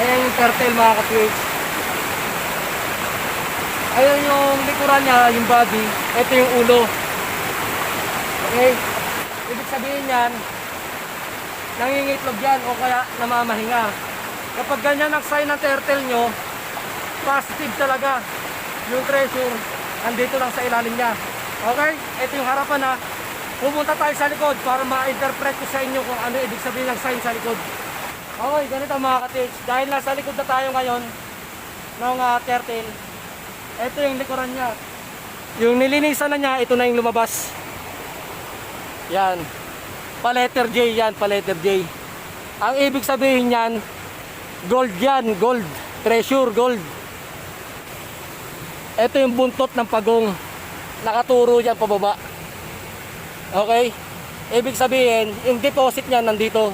yung turtle mga ka-twitch. Ayun yung likuran niya, yung body. Ito yung ulo. Okay? Ibig sabihin yan, nangingitlog yan o kaya namamahinga. Kapag ganyan ang sign ng turtle nyo, positive talaga. Yung treasure, andito lang sa ilalim niya. Okay? Ito yung harapan na. Pumunta tayo sa likod para ma-interpret ko sa inyo kung ano ibig sabihin ng sign sa likod. Okay, ganito mga katics. Dahil nasa likod na tayo ngayon ng uh, turtle, ito yung likuran niya. Yung nilinisan na niya, ito na yung lumabas. Yan. Pa letter J yan, pa letter J. Ang ibig sabihin niyan, gold yan, gold. Treasure, gold. Ito yung buntot ng pagong. Nakaturo yan pababa. Okay? Ibig sabihin, yung deposit niya nandito.